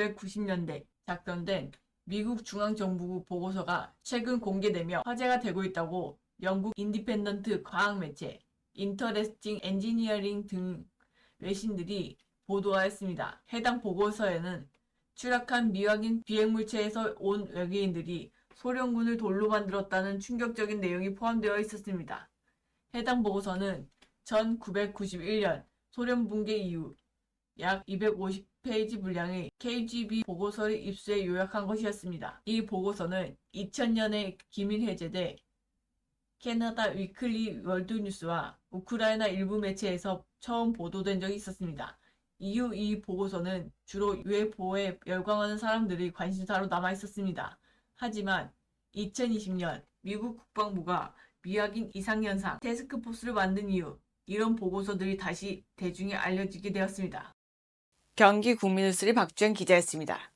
1990년대 작성된 미국 중앙정부국 보고서가 최근 공개되며 화제가 되고 있다고 영국 인디펜던트 과학 매체 인터레스팅 엔지니어링 등 외신들이 보도하였습니다. 해당 보고서에는 추락한 미확인 비행물체에서 온 외계인들이 소련군을 돌로 만들었다는 충격적인 내용이 포함되어 있었습니다. 해당 보고서는 1991년 소련 붕괴 이후 약 250페이지 분량의 KGB 보고서를 입수해 요약한 것이었습니다. 이 보고서는 2000년에 기밀 해제돼 캐나다 위클리 월드뉴스와 우크라이나 일부 매체에서 처음 보도된 적이 있었습니다. 이후 이 보고서는 주로 UFO에 열광하는 사람들의 관심사로 남아 있었습니다. 하지만 2020년 미국 국방부가 미확인 이상현상 테스크포스를 만든 이후 이런 보고서들이 다시 대중에 알려지게 되었습니다. 경기 국민뉴스의 박주영 기자였습니다.